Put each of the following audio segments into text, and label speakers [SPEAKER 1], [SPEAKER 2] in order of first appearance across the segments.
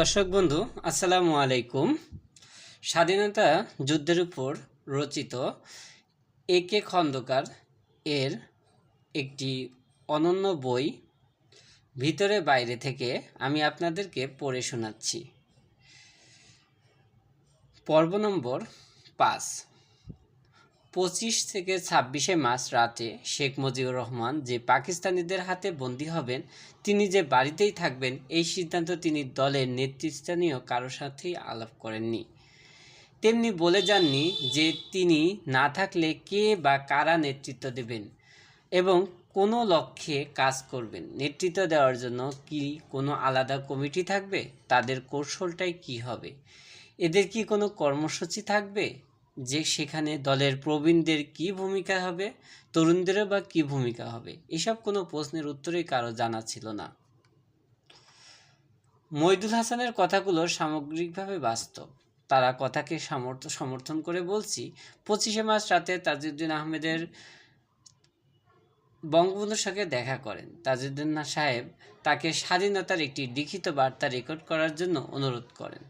[SPEAKER 1] দর্শক বন্ধু, আসসালামু আলাইকুম। স্বাধীনতা যুদ্ধের উপর রচিত এ কে খন্দকার এর একটি অনন্য বই ভিতরে বাইরে থেকে আমি আপনাদেরকে পড়ে শোনাচ্ছি। পর্ব নম্বর পাঁচ। পঁচিশ থেকে ছাব্বিশে মার্চ রাতে শেখ মুজিবুর রহমান যে পাকিস্তানিদের হাতে বন্দী হবেন, তিনি যে বাড়িতেই থাকবেন, এই সিদ্ধান্ত তিনি দলের নেতৃস্থানীয় কারোর সাথেই আলাপ করেননি। তেমনি বলে যাননি যে তিনি না থাকলে কে বা কারা নেতৃত্ব দেবেন এবং কোনো লক্ষ্যে কাজ করবেন। নেতৃত্ব দেওয়ার জন্য কি কোনো আলাদা কমিটি থাকবে? তাদের কৌশলটাই কি হবে? এদের কি কোনো কর্মসূচি থাকবে? যে সেখানে দলের প্রবীণদের কি ভূমিকা হবে, তরুণদেরও বা কি ভূমিকা হবে? এসব কোনো প্রশ্নের উত্তরই কারও জানা ছিল না। মইদুল হাসানের কথাগুলো সামগ্রিকভাবে বাস্তব। তারা কথাকে সামর্থ্য সমর্থন করে বলছি, পঁচিশে মার্চ রাতে তাজউদ্দিন আহমেদের বঙ্গবন্ধুর সঙ্গে দেখা করেন। তাজউদ্দিন সাহেব তাকে স্বাধীনতার একটি লিখিত বার্তা রেকর্ড করার জন্য অনুরোধ করেন।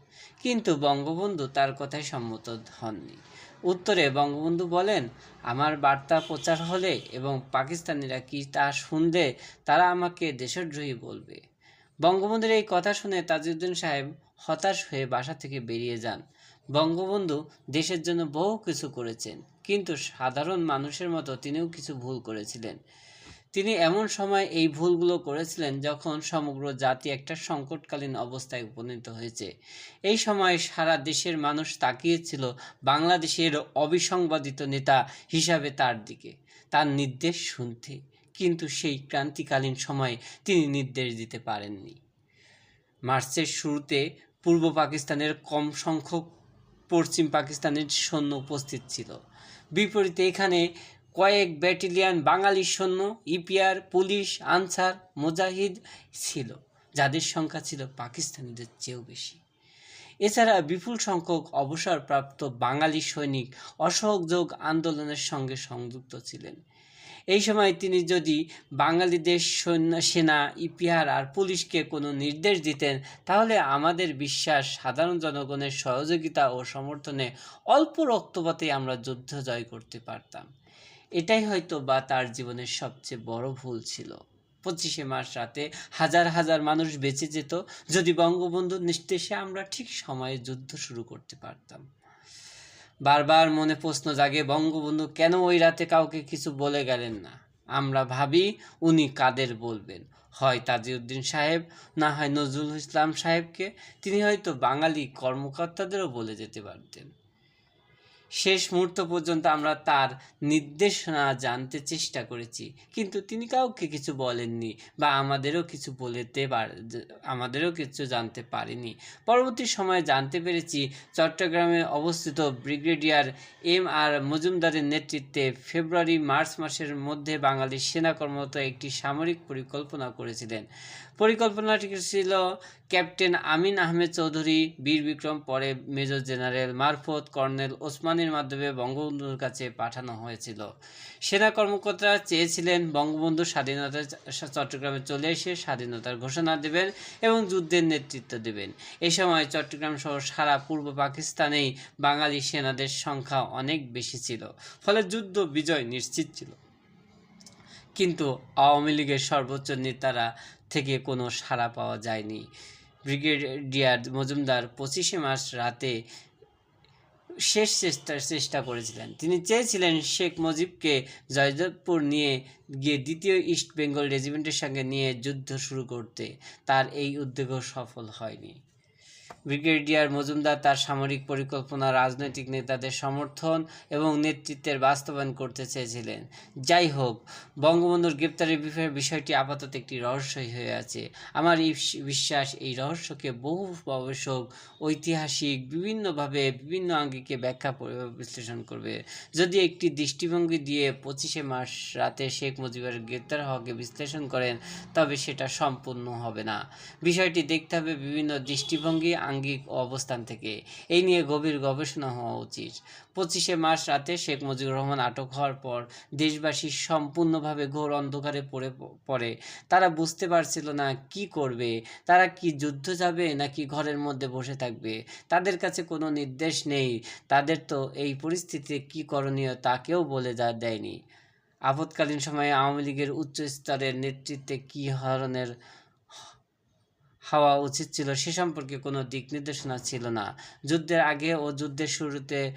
[SPEAKER 1] কিন্তু বঙ্গবন্ধু তার কথায় সম্মত হননি। উত্তরে বঙ্গবন্ধু বলেন, আমার বার্তা প্রচার হলে এবং পাকিস্তানিরা কি তা শুনলে তারা আমাকে দেশদ্রোহী বলবে। বঙ্গবন্ধুর এই কথা শুনে তাজউদ্দিন সাহেব হতাশ হয়ে বাসা থেকে বেরিয়ে যান। বঙ্গবন্ধু দেশের জন্য বহু কিছু করেছেন, কিন্তু সাধারণ মানুষের মতো তিনিও কিছু ভুল করেছিলেন। তিনি এমন সময় এই ভুলগুলো করেছিলেন যখন সমগ্র জাতি একটা সংকটকালীন অবস্থায় উপনীত হয়েছে। এই সময় সারা দেশের মানুষ তাকিয়েছিল বাংলাদেশের অবিসংবাদিত নেতা হিসাবে তার দিকে। তার নির্দেশ শুনতে, কিন্তু সেই ক্রান্তিকালীন সময়ে তিনি নির্দেশ দিতে পারেননি। মার্চের শুরুতে পূর্ব পাকিস্তানের কম সংখ্যক পশ্চিম পাকিস্তানের সৈন্য উপস্থিত ছিল। বিপরীতে এখানে কয়েক ব্যাটালিয়ান বাঙালি সৈন্য, ইপিআর, পুলিশ, আনসার, মুজাহিদ ছিল, যাদের সংখ্যা ছিল পাকিস্তানিদের চেয়েও বেশি। এছাড়া বিপুল সংখ্যক অবসরপ্রাপ্ত বাঙালি সৈনিক অসহযোগ আন্দোলনের সঙ্গে সংযুক্ত ছিলেন। এই সময় তিনি যদি বাঙালিদের সৈন্য, সেনা, ইপিআর আর পুলিশকে কোনো নির্দেশ দিতেন, তাহলে আমাদের বিশ্বাস সাধারণ জনগণের সহযোগিতা ও সমর্থনে অল্প রক্তপাতে আমরা যুদ্ধ জয় করতে পারতাম। এটাই হয়তো বা তার জীবনের সবচেয়ে বড় ভুল ছিল। পঁচিশে মার্চ রাতে হাজার হাজার মানুষ বেঁচে যেত, যদি বঙ্গবন্ধুর নির্দেশে আমরা ঠিক সময়ে যুদ্ধ শুরু করতে পারতাম। বারবার মনে প্রশ্ন জাগে, বঙ্গবন্ধু কেন ওই রাতে কাউকে কিছু বলে গেলেন না? আমরা ভাবি উনি কাদের বলবেন? হয় তাজিউদ্দিন সাহেব, না হয় নজরুল ইসলাম সাহেবকে? তিনি হয়তো বাঙালি কর্মকর্তাদেরও বলে যেতে পারতেন। শেষ মুহূর্ত পর্যন্ত আমরা তার নির্দেশনা জানতে চেষ্টা করেছি। কিন্তু তিনি কাউকে কিছু বলেননি বা আমাদেরও কিছু বলেতে পার, আমাদেরও কিছু জানতে পারেনি। পরবর্তী সময়ে জানতে পেরেছি চট্টগ্রামে অবস্থিত ব্রিগেডিয়ার এম আর মজুমদারের নেতৃত্বে ফেব্রুয়ারি মার্চ মাসের মধ্যে বাঙালি সেনা কর্মরত একটি সামরিক পরিকল্পনা করেছিলেন। পরিকল্পনাটি ছিল ক্যাপ্টেন আমিন আহমেদ চৌধুরী, বীর বিক্রম পরে মেজর জেনারেল মারফত কর্নেল ওসমানীর মাধ্যমে বঙ্গবন্ধুর কাছে পাঠানো হয়েছিল। সেনা কর্মকর্তারা চেয়েছিলেন বঙ্গবন্ধু স্বাধীনতা চট্টগ্রামে চলে এসে স্বাধীনতার ঘোষণা দেবেন এবং যুদ্ধের নেতৃত্ব দেবেন। এ সময় চট্টগ্রাম সহ সারা পূর্ব পাকিস্তানেই বাঙালি সেনাদের সংখ্যা অনেক বেশি ছিল, ফলে যুদ্ধ বিজয় নিশ্চিত ছিল। কিন্তু আওয়ামী লীগের সর্বোচ্চ নেতারা থেকে কোনো সাড়া পাওয়া যায়নি। ব্রিগেডিয়ার মজুমদার পঁচিশে মার্চ রাতে শেষ চেষ্টার চেষ্টা করেছিলেন। তিনি চেয়েছিলেন শেখ মুজিবকে জয়দেবপুর নিয়ে গিয়ে দ্বিতীয় ইস্ট বেঙ্গল রেজিমেন্টের সঙ্গে নিয়ে যুদ্ধ শুরু করতে। তার এই উদ্যোগও সফল হয়নি। ব্রিগেডিয়ার মজুমদার তার সামরিক পরিকল্পনা রাজনৈতিক নেতাদের সমর্থন এবং নেতৃত্বের বাস্তবায়ন করতে চেয়েছিলেন। যাই হোক, বঙ্গবন্ধুর গ্রেপ্তারের বিষয়ে বিষয়টি আপাতত একটি রহস্যই হয়ে আছে। আমার বিশ্বাস, এই রহস্যকে বহু গবেষক, ঐতিহাসিক, বিভিন্নভাবে বিভিন্ন আঙ্গিকে ব্যাখ্যা বিশ্লেষণ করবে। যদি একটি দৃষ্টিভঙ্গি দিয়ে পঁচিশে মার্চ রাতে শেখ মুজিবের গ্রেপ্তার হওয়াকে বিশ্লেষণ করেন, তবে সেটা সম্পূর্ণ হবে না। বিষয়টি দেখতে হবে বিভিন্ন দৃষ্টিভঙ্গি আঙ্গিক অবস্থান থেকে। এই নিয়ে গভীর গবেষণা হওয়া উচিত। পঁচিশে মার্চ রাতে শেখ মুজিবুর রহমান আটক হওয়ার পর দেশবাসী সম্পূর্ণভাবে ঘোর অন্ধকারে পড়ে পড়ে। তারা বুঝতে পারছিল না কি করবে। তারা কি যুদ্ধ যাবে নাকি ঘরের মধ্যে বসে থাকবে? তাদের কাছে কোনো নির্দেশ নেই। তাদের তো এই পরিস্থিতিতে কি করণীয় তা কেউ বলে যা দেয়নি। আপৎকালীন সময়ে আওয়ামী লীগের উচ্চ স্তরের নেতৃত্বে কী ধরনের হওয়া উচিত ছিল, সে সম্পর্কে কোনো দিক নির্দেশনা ছিল না। যুদ্ধের আগে ও যুদ্ধের শুরুতে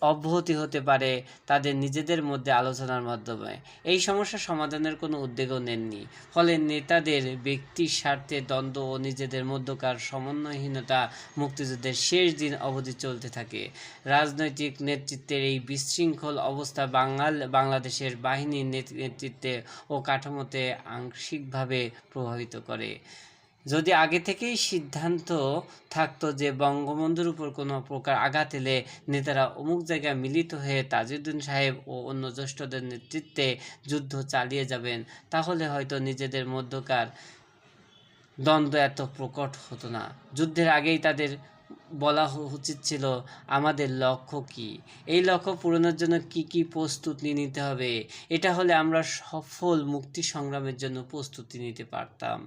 [SPEAKER 1] অব্যাহতি হতে পারে তাদের নিজেদের মধ্যে আলোচনার মাধ্যমে। এই সমস্যা সমাধানের কোনো উদ্যোগও নেননি। ফলে নেতাদের ব্যক্তির স্বার্থে দ্বন্দ্ব ও নিজেদের মধ্যকার সমন্বয়হীনতা মুক্তিযুদ্ধের শেষ দিন অবধি চলতে থাকে। রাজনৈতিক নেতৃত্বের এই বিশৃঙ্খল অবস্থা বাঙাল, বাংলাদেশের বাহিনীর নেত- নেতৃত্বে ও কাঠামোতে আংশিকভাবে প্রভাবিত করে। যদি আগে থেকেই সিদ্ধান্ত থাকতো যে বঙ্গবন্ধুর উপর কোনো প্রকার আঘাত এলে নেতারা অমুক জায়গায় মিলিত হয়ে তাজউদ্দিন সাহেব ও অন্য জ্যেষ্ঠদের নেতৃত্বে যুদ্ধ চালিয়ে যাবেন, তাহলে হয়তো নিজেদের মধ্যকার দ্বন্দ্ব এত প্রকট হতো না। যুদ্ধের আগেই তাদের বলা উচিত ছিল, আমাদের লক্ষ্য কি? এই লক্ষ্য পূরণের জন্য কি কি প্রস্তুতি নিতে হবে? এটা হলে আমরা সফল মুক্তি সংগ্রামের জন্য প্রস্তুতি নিতে পারতাম।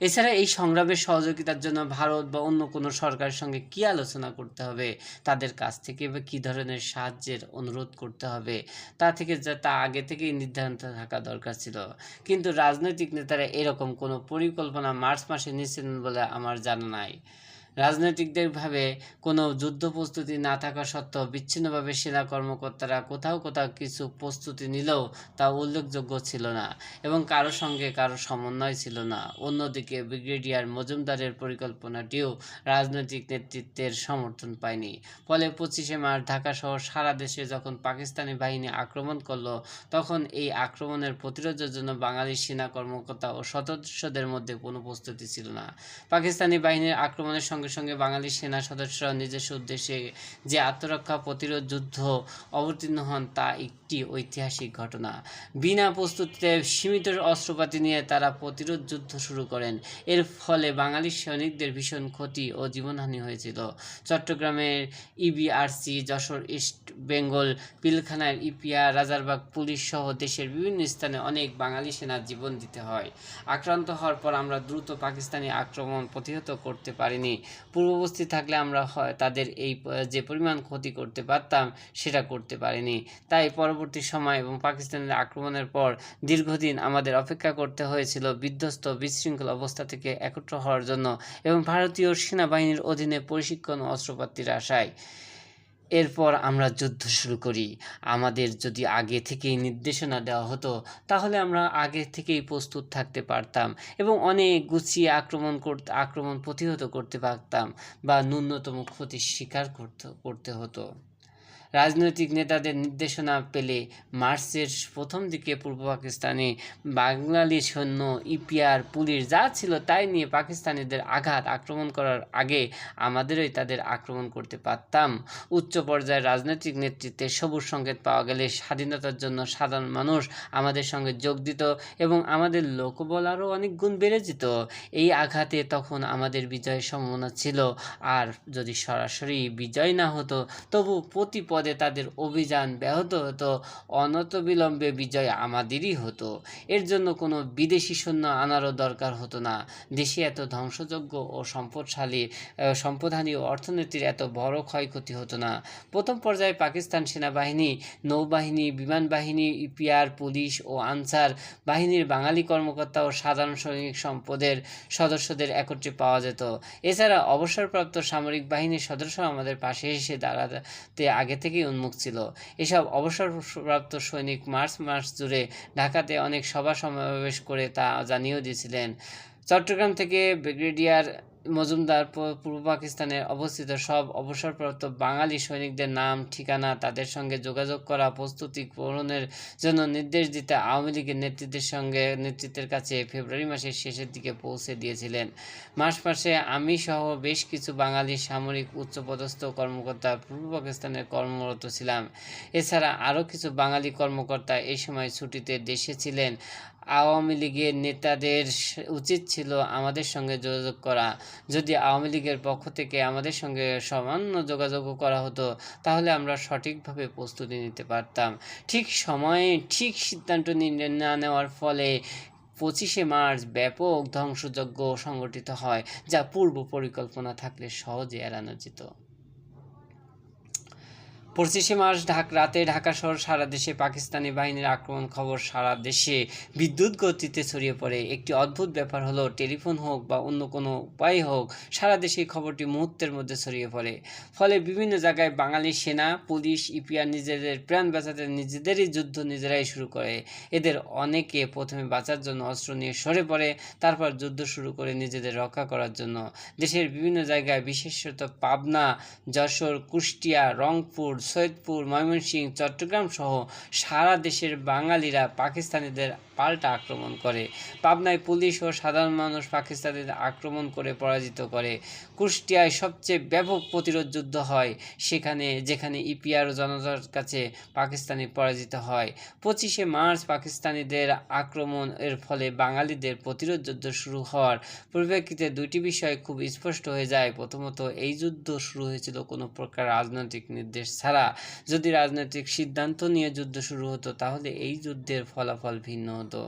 [SPEAKER 1] এছাড়া এই সংগ্রামের সহযোগিতার জন্য ভারত বা অন্য কোনো সরকারের সঙ্গে কি আলোচনা করতে হবে? তাদের কাছ থেকে বা কী ধরনের সাহায্যের অনুরোধ করতে হবে? তা থেকে যা, তা আগে থেকেই নির্ধারণ থাকা দরকার ছিল। কিন্তু রাজনৈতিক নেতারা এরকম কোনো পরিকল্পনা মার্চ মাসে নিয়েছিলেন বলে আমার জানা নাই। রাজনৈতিকদের ভাবে কোনো যুদ্ধ প্রস্তুতি না থাকা সত্ত্বেও বিচ্ছিন্নভাবে সেনা কর্মকর্তারা কোথাও কোথাও কিছু প্রস্তুতি নিলেও তা উল্লেখযোগ্য ছিল না এবং কারও সঙ্গে কারও সমন্বয় ছিল না। অন্যদিকে ব্রিগেডিয়ার মজুমদারের পরিকল্পনাটিও রাজনৈতিক নেতৃত্বের সমর্থন পায়নি। ফলে পঁচিশে মার্চ ঢাকা সহ সারা দেশে যখন পাকিস্তানি বাহিনী আক্রমণ করল, তখন এই আক্রমণের প্রতিরোধের জন্য বাঙালি সেনা কর্মকর্তা ও সদস্যদের মধ্যে কোনো প্রস্তুতি ছিল না। পাকিস্তানি বাহিনীর আক্রমণের সঙ্গে সঙ্গে সঙ্গে বাঙালি সেনা সদস্যরা নিজস্ব উদ্দেশ্যে যে আত্মরক্ষা প্রতিরোধ যুদ্ধ অবতীর্ণ হন, তা একটি ঐতিহাসিক ঘটনা। বিনা প্রস্তুতিতে সীমিত অস্ত্রপাতি নিয়ে তারা প্রতিরোধ যুদ্ধ শুরু করেন। এর ফলে বাঙালি সৈনিকদের ভীষণ ক্ষতি ও জীবনহানি হয়েছিল। চট্টগ্রামের ইবিআরসি, যশোর, ইস্ট বেঙ্গল, পিলখানার ইপিআর রাজারবাগ পুলিশ সহ দেশের বিভিন্ন স্থানে অনেক বাঙালি সেনার জীবন দিতে হয়। আক্রান্ত হওয়ার পর আমরা দ্রুত পাকিস্তানি আক্রমণ প্রতিহত করতে পারিনি। পূর্ববর্তী থাকলে আমরা তাদের এই যে পরিমাণ ক্ষতি করতে পারতাম সেটা করতে পারিনি। তাই পরবর্তী সময় এবং পাকিস্তানের আক্রমণের পর দীর্ঘদিন আমাদের অপেক্ষা করতে হয়েছিল বিধ্বস্ত, বিশৃঙ্খল অবস্থা থেকে একত্র হওয়ার জন্য এবং ভারতীয় সেনাবাহিনীর অধীনে প্রশিক্ষণ অস্ত্রপাতির আশায়। এরপর আমরা যুদ্ধ শুরু করি। আমাদের যদি আগে থেকেই নির্দেশনা দেওয়া হতো, তাহলে আমরা আগে থেকেই প্রস্তুত থাকতে পারতাম এবং অনেক গুছিয়ে আক্রমণ করতে, আক্রমণ প্রতিহত করতে পারতাম বা ন্যূনতম ক্ষতির শিকার করতে করতে হতো। রাজনৈতিক নেতাদের নির্দেশনা পেলে মার্চের প্রথম দিকে পূর্ব পাকিস্তানে বাঙালি সৈন্য, ইপিআর, পুলিশ যা ছিল তাই নিয়ে পাকিস্তানিদের আঘাত আক্রমণ করার আগে আমাদেরই তাদের আক্রমণ করতে পারতাম। উচ্চ পর্যায়ের রাজনৈতিক নেতৃত্বে সবুজ সংকেত পাওয়া গেলে স্বাধীনতার জন্য সাধারণ মানুষ আমাদের সঙ্গে যোগ দিত এবং আমাদের লোকবল আরও অনেক গুণ বেড়ে যেত। এই আঘাতে তখন আমাদের বিজয়ের সম্ভাবনা ছিল। আর যদি সরাসরি বিজয় না হতো, তবু প্রতি পদে তাদের অভিযান ব্যাহত হতো অনত বিলম্বে বিজয় আমাদেরই হতো। এর জন্য কোনো বিদেশি সৈন্য আনারও দরকার হতো না। দেশে এত ধ্বংসযোগ্য ও সম্পদশালী আহ, সম্পদহানি ও অর্থনীতির এত বড় ক্ষয়ক্ষতি হতো না। প্রথম পর্যায়ে পাকিস্তান সেনাবাহিনী নৌবাহিনী বিমান বাহিনী ইপিআর পুলিশ ও আনসার বাহিনীর বাঙালি কর্মকর্তা ও সাধারণ সৈনিক সম্পদের সদস্যদের একত্রে পাওয়া যেত। এছাড়া অবসরপ্রাপ্ত সামরিক বাহিনীর সদস্য আমাদের পাশে এসে দাঁড়াতে আগে থেকেই উন্মুখ ছিল। এসব অবসরপ্রাপ্ত সৈনিক মার্চ মাস জুড়ে ঢাকাতে অনেক সভা সমাবেশ করে তা জানিয়েও দিয়েছিলেন। চট্টগ্রাম থেকে ব্রিগেডিয়ার মজুমদার পূর্ব পাকিস্তানে অবস্থিত সব অবসরপ্রাপ্ত বাঙালি সৈনিকদের নাম, ঠিকানা, তাদের সঙ্গে যোগাযোগ করা, প্রস্তুতি পূরণের জন্য নির্দেশ দিতে আওয়ামী লীগের নেতৃত্বের সঙ্গে নেতৃত্বের কাছে ফেব্রুয়ারি মাসের শেষের দিকে পৌঁছে দিয়েছিলেন। মার্চ মাসে আমি সহ বেশ কিছু বাঙালি সামরিক উচ্চপদস্থ কর্মকর্তা পূর্ব পাকিস্তানে কর্মরত ছিলাম। এছাড়া আরও কিছু বাঙালি কর্মকর্তা এই সময় ছুটিতে দেশে ছিলেন। আওয়ামী লীগের নেতাদের উচিত ছিল আমাদের সঙ্গে যোগাযোগ করা। যদি আওয়ামী লীগের পক্ষ থেকে আমাদের সঙ্গে সামান্য যোগাযোগও করা হতো, তাহলে আমরা সঠিকভাবে প্রস্তুতি নিতে পারতাম। ঠিক সময়ে ঠিক সিদ্ধান্ত নি- না নেওয়ার ফলে পঁচিশে মার্চ ব্যাপক ধ্বংসযজ্ঞ সংগঠিত হয়, যা পূর্ব পরিকল্পনা থাকলে সহজে এড়ানো যেত। পঁচিশে মার্চ ঢাক রাতে ঢাকা শহর, সারা দেশে পাকিস্তানি বাহিনীর আক্রমণ খবর, সারা দেশে বিদ্যুৎ গতিতে ছড়িয়ে পড়ে। একটি অদ্ভুত ব্যাপার হলো, টেলিফোন হোক বা অন্য কোনো উপায় হোক, সারা দেশে খবরটি মুহূর্তের মধ্যে ছড়িয়ে পড়ে। ফলে বিভিন্ন জায়গায় বাঙালি সেনা, পুলিশ, ইপিআর নিজেদের প্রাণ বাঁচাতে নিজেদেরই যুদ্ধ নিজেরাই শুরু করে। এদের অনেকে প্রথমে বাঁচার জন্য অস্ত্র নিয়ে সরে পড়ে, তারপর যুদ্ধ শুরু করে নিজেদের রক্ষা করার জন্য। দেশের বিভিন্ন জায়গায় বিশেষত পাবনা, যশোর, কুষ্টিয়া, রংপুর সৈয়দপুর ময়মনসিংহ চট্টগ্রাম সহ সারা দেশের বাঙালিরা পাকিস্তানিদের পাল্টা আক্রমণ করে। পাবনায় পুলিশ ও সাধারণ মানুষ পাকিস্তানিদের আক্রমণ করে পরাজিত করে। কুষ্টিয়ায় সবচেয়ে ব্যাপক প্রতিরোধ যুদ্ধ হয় সেখানে, যেখানে ইপিআর ও জনতার কাছে পাকিস্তানি পরাজিত হয়। পঁচিশে মার্চ পাকিস্তানিদের আক্রমণ এর ফলে বাঙালিদের প্রতিরোধ যুদ্ধ শুরু হওয়ার পরিপ্রেক্ষিতে দুইটি বিষয় খুব স্পষ্ট হয়ে যায়। প্রথমত, এই যুদ্ধ শুরু হয়েছিল কোনো প্রকার রাজনৈতিক নির্দেশ ছাড়া। যদি রাজনৈতিক সিদ্ধান্ত নিয়ে যুদ্ধ শুরু হতো, তাহলে এই যুদ্ধের ফলাফল ভিন্ন হতো। মতো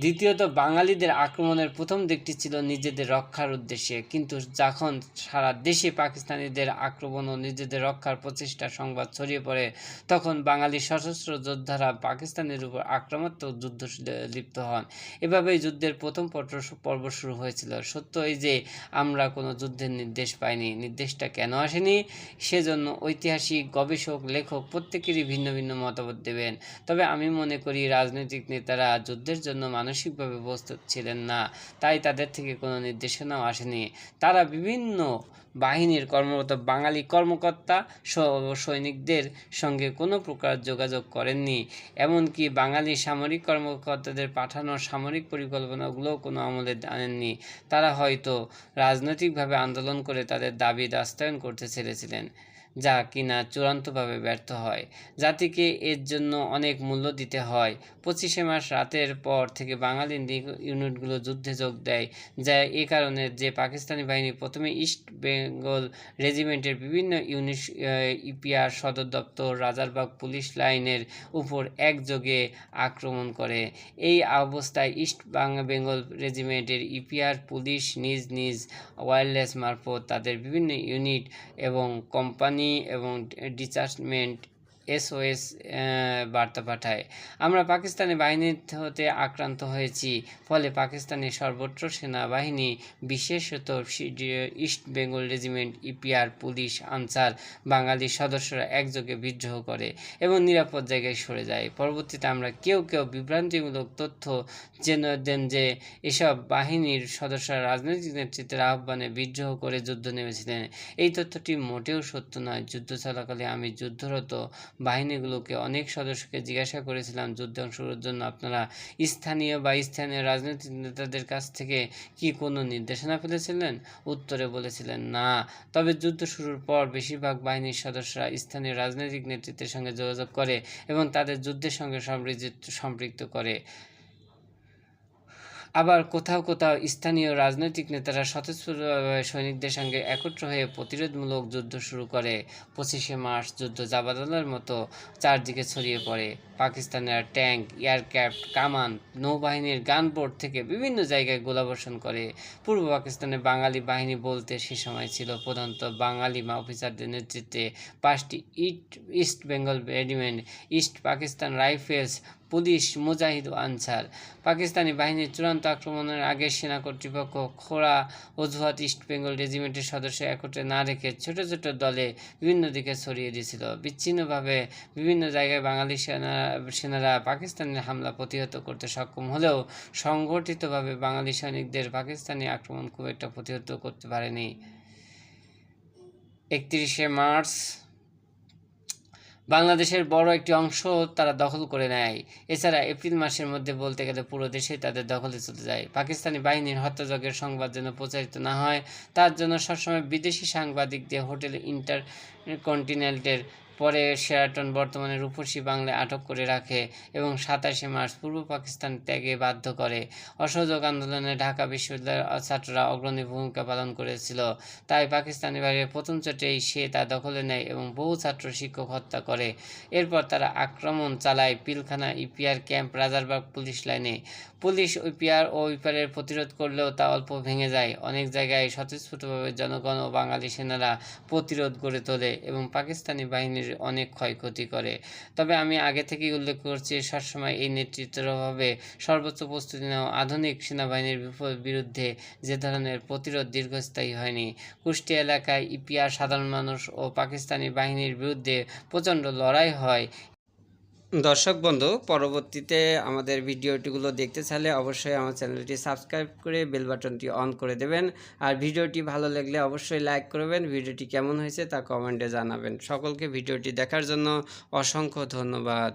[SPEAKER 1] দ্বিতীয়ত, বাঙালিদের আক্রমণের প্রথম দিকটি ছিল নিজেদের রক্ষার উদ্দেশ্যে। কিন্তু যখন সারা দেশে পাকিস্তানিদের আক্রমণ ও নিজেদের রক্ষার প্রচেষ্টা সংবাদ ছড়িয়ে পড়ে, তখন বাঙালি সশস্ত্র যোদ্ধারা পাকিস্তানের উপর আক্রমণাত্মক যুদ্ধ লিপ্ত হন। এভাবেই যুদ্ধের প্রথম পর্ব- পর্ব শুরু হয়েছিল। সত্য এই যে, আমরা কোনো যুদ্ধের নির্দেশ পাইনি। নির্দেশটা কেন আসেনি? সেজন্য ঐতিহাসিক গবেষক, লেখক প্রত্যেকেরই ভিন্ন ভিন্ন মতামত দেবেন। তবে আমি মনে করি, রাজনৈতিক নেতারা যুদ্ধের জন্য মানসিকভাবে প্রস্তুত ছিলেন না, তাই তাদের থেকে কোনো নির্দেশনাও আসেনি। তারা বিভিন্ন বাহিনীর কর্মরত বাঙালি কর্মকর্তা সৈনিকদের সঙ্গে কোনো প্রকার যোগাযোগ করেননি। এমনকি বাঙালি সামরিক কর্মকর্তাদের পাঠানো সামরিক পরিকল্পনাগুলোও কোনো আমলে আনেননি। তারা হয়তো রাজনৈতিকভাবে আন্দোলন করে তাদের দাবি বাস্তবায়ন করতে ছেড়েছিলেন যা কিনা চূড়ান্তভাবে ব্যর্থ হয়। জাতিকে এর জন্য অনেক মূল্য দিতে হয়। পঁচিশে মার্চ রাতের পর থেকে বাঙালি ইউনিটগুলো যুদ্ধে যোগ দেয়, যা এ কারণে যে পাকিস্তানি বাহিনী প্রথমে ইস্ট বেঙ্গল রেজিমেন্টের বিভিন্ন ইউনিট ইপিআর সদর দপ্তর, রাজারবাগ পুলিশ লাইনের উপর একযোগে আক্রমণ করে। এই অবস্থায় ইস্ট বাংলা বেঙ্গল রেজিমেন্টের ইপিআর পুলিশ নিজ নিজ ওয়্যারলেস মারফত তাদের বিভিন্ন ইউনিট এবং কোম্পানি এবং ডিটাচমেন্ট এসওএস বার্তা পাঠায়। আমরা পাকিস্তানি বাহিনীর হতে আক্রান্ত হয়েছি, ফলে পাকিস্তানের সর্বত্র সেনাবাহিনী, বিশেষত East Bengal Regiment, EPR, police, Ansar, বাঙালি সদস্যরা একযোগে বিদ্রোহ করে এবং নিরাপদ জায়গায় সরে যায়। পরবর্তীতে আমরা কেউ কেউ বিভ্রান্তিমূলক তথ্য জেনে দেন যে, এসব বাহিনীর সদস্যরা রাজনৈতিক নেতৃত্বের আহ্বানে বিদ্রোহ করে যুদ্ধ নেমেছিলেন। এই তথ্যটি মোটেও সত্য নয়। যুদ্ধ চলাকালে আমি যুদ্ধরত বাহিনীগুলোকে অনেক সদস্যকে জিজ্ঞাসা করেছিলাম যুদ্ধে শুরুর জন্য, আপনারা স্থানীয় বা স্থানীয় রাজনৈতিক নেতাদের কাছ থেকে কি কোনো নির্দেশনা পেলেছিলেন উত্তরে বলেছিলেন, না। তবে যুদ্ধ শুরুর পর বেশিরভাগ বাহিনীর সদস্যরা স্থানীয় রাজনৈতিক নেতৃত্বের সঙ্গে যোগাযোগ করে এবং তাদের যুদ্ধের সঙ্গে সম্পৃক্ত সম্পৃক্ত করে। আবার কোথাও কোথাও স্থানীয় রাজনৈতিক নেতারা স্বতঃস্ফূর্তভাবে সৈনিকদের সঙ্গে একত্র হয়ে প্রতিরোধমূলক যুদ্ধ শুরু করে। পঁচিশে মার্চ যুদ্ধ জাবাদলের মতো চারদিকে ছড়িয়ে পড়ে। পাকিস্তানের ট্যাঙ্ক, এয়ারক্রাফট, কামান, নৌবাহিনীর গানবোট থেকে বিভিন্ন জায়গায় গোলাবর্ষণ করে। পূর্ব পাকিস্তানে বাঙালি বাহিনী বলতে সে সময় ছিল প্রধানত বাঙালি মা অফিসারদের নেতৃত্বে পাঁচটি ইট, East Bengal Regiment East Pakistan Rifles police, মুজাহিদ ও আনসার। পাকিস্তানি বাহিনীর চূড়ান্ত আক্রমণের আগে সেনা কর্তৃপক্ষ খোড়া অজুহাত ইস্ট বেঙ্গল রেজিমেন্টের সদস্য একত্রে না রেখে ছোট ছোট দলে বিভিন্ন দিকে ছড়িয়ে দিয়েছিল। বিচ্ছিন্নভাবে বিভিন্ন জায়গায় বাঙালি সেনা, সেনারা পাকিস্তানের হামলা প্রতিহত করতে সক্ষম হলেও সংগঠিতভাবে বাঙালি সৈনিকদের পাকিস্তানি আক্রমণ খুব একটা প্রতিহত করতে পারেনি। একত্রিশে মার্চ বাংলাদেশের বড় একটি অংশ তারা দখল করে নেয়। এছাড়া এপ্রিল মাসের মধ্যে বলতে গেলে পুরো দেশে তাদের দখলে চলে যায়। পাকিস্তানি বাহিনীর হত্যাযজ্ঞের সংবাদ যেন প্রচারিত না হয়, তার জন্য সবসময় বিদেশি সাংবাদিকদের হোটেল ইন্টার কন্টিনেন্টের পরে শেরাটন বর্তমানে রূপসী বাংলায় আটক করে রাখে এবং সাতাশে মার্চ পূর্ব পাকিস্তান ত্যাগে বাধ্য করে। অসহযোগ আন্দোলনে ঢাকা বিশ্ববিদ্যালয়ের ছাত্ররা অগ্রণী ভূমিকা পালন করেছিল। তাই পাকিস্তানি বাহিনীর প্রথম চোটেই সে তা দখলে নেয় এবং বহু ছাত্র শিক্ষক হত্যা করে। এরপর তারা আক্রমণ চালায় Pilkhana EPR camp Rajarbagh police লাইনে। পুলিশ ইপিআর ও ইপিআরের প্রতিরোধ করলেও তা অল্প ভেঙে যায়। অনেক জায়গায় স্বতঃস্ফূর্তভাবে জনগণ ও বাঙালি সেনারা প্রতিরোধ গড়ে তোলে এবং পাকিস্তানি বাহিনীর অনেক ক্ষয়ক্ষতি করে। তবে আমি আগে থেকেই উল্লেখ করছি, সবসময় এই নেতৃত্বের অভাবে সর্বোচ্চ প্রস্তুতি নেওয়া আধুনিক সেনাবাহিনীর বিরুদ্ধে যে ধরনের প্রতিরোধ দীর্ঘস্থায়ী হয়নি। কুষ্টি এলাকায় ইপিআর সাধারণ মানুষ ও পাকিস্তানি বাহিনীর বিরুদ্ধে প্রচণ্ড লড়াই হয়। দর্শক বন্ধু, পরবর্তীতে আমাদের ভিডিওটিগুলো দেখতে চাইলে অবশ্যই আমার চ্যানেলটি সাবস্ক্রাইব করে বেল বাটনটি অন করে দেবেন। আর ভিডিওটি ভালো লাগলে অবশ্যই লাইক করবেন। ভিডিওটি কেমন হয়েছে তা কমেন্টে জানাবেন। সকলকে ভিডিওটি দেখার জন্য অসংখ্য ধন্যবাদ।